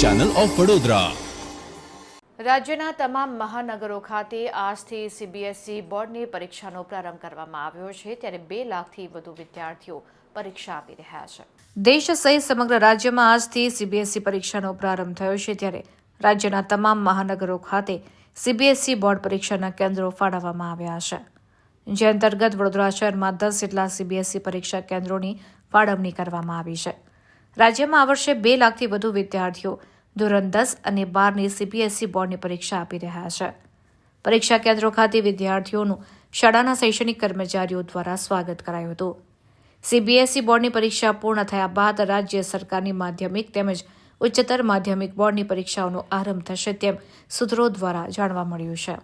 Channel of Vadodara રાજ્યના તમામ મહાનગરો ખાતે આજથી સીબીએસઈ બોર્ડની પરીક્ષાનો પ્રારંભ કરવામાં આવ્યો છે ત્યારે બે લાખથી વધુ વિદ્યાર્થીઓ પરીક્ષા આપી રહ્યા છે. દેશ સહિત સમગ્ર રાજ્યમાં આજથી સીબીએસઈ પરીક્ષાનો પ્રારંભ થયો છે ત્યારે રાજ્યના તમામ મહાનગરો ખાતે સીબીએસઈ બોર્ડ પરીક્ષાના કેન્દ્રો ફાળવવામાં આવ્યા છે. જે અંતર્ગત વડોદરા શહેરમાં દસ જેટલા સીબીએસઈ પરીક્ષા કેન્દ્રોની ફાળવણી કરવામાં આવી છે. રાજ્યમાં આ વર્ષે બે લાખથી વધુ વિદ્યાર્થીઓ ધોરણ દસ અને બારની સીબીએસઈ બોર્ડની પરીક્ષા આપી રહ્યા છે. પરીક્ષા કેન્દ્રો ખાતે વિદ્યાર્થીઓનું શાળાના શૈક્ષણિક કર્મચારીઓ દ્વારા સ્વાગત કરાયું હતું. સીબીએસઈ બોર્ડની પરીક્ષા પૂર્ણ થયા બાદ રાજ્ય સરકારની માધ્યમિક તેમજ ઉચ્ચતર માધ્યમિક બોર્ડની પરીક્ષાઓનો આરંભ થશે તેમ સૂત્રો દ્વારા જાણવા મળ્યું છે.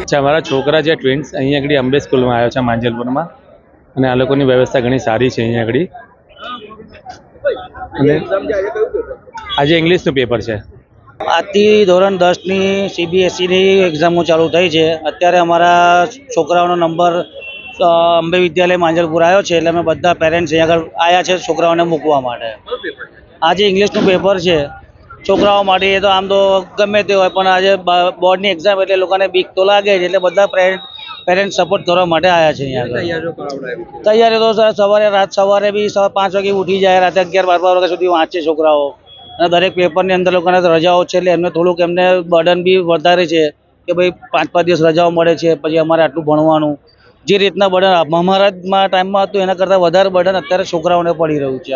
અચ્છા મારા છોકરા જે ટ્વિન્સ અહીંયા આગળ અંબે સ્કૂલમાં આવ્યો છે માંજલપુરમાં. અને આ લોકોની વ્યવસ્થા ઘણી સારી છે અહીંયા આગળ. આજે ઇંગ્લિશનું પેપર છે. આજથી ધોરણ દસની સીબીએસઈની એક્ઝામો ચાલુ થઈ છે. અત્યારે અમારા છોકરાઓનો નંબર અંબે વિદ્યાલય માંજલપુર આવ્યો છે એટલે અમે બધા પેરેન્ટ્સ અહીંયા આગળ આવ્યા છે છોકરાઓને મૂકવા માટે. આજે ઇંગ્લિશનું પેપર છે. છોકરાઓ માટે એ તો આમ તો ગમે તે હોય, પણ આજે બોર્ડની એક્ઝામ એટલે લોકોને બીક તો લાગે જ, એટલે બધા પેરેન્ટ સપોર્ટ કરવા માટે આવ્યા છે અહીંયા તૈયારી તો સર સવારે રાત સવારે બી સવા પાંચ વાગે ઉઠી જાય રાતે અગિયાર બાર બાર વાગ્યા સુધી વાંચે છોકરાઓ. અને દરેક પેપરની અંદર લોકોને રજાઓ છે એટલે એમને થોડુંક એમને બર્ડન બી વધારે છે કે ભાઈ પાંચ પાંચ દિવસ રજાઓ મળે છે પછી અમારે આટલું ભણવાનું. જે રીતના બર્ડન અમારા ટાઈમમાં હતું એના કરતાં વધારે બર્ડન અત્યારે છોકરાઓને પડી રહ્યું છે.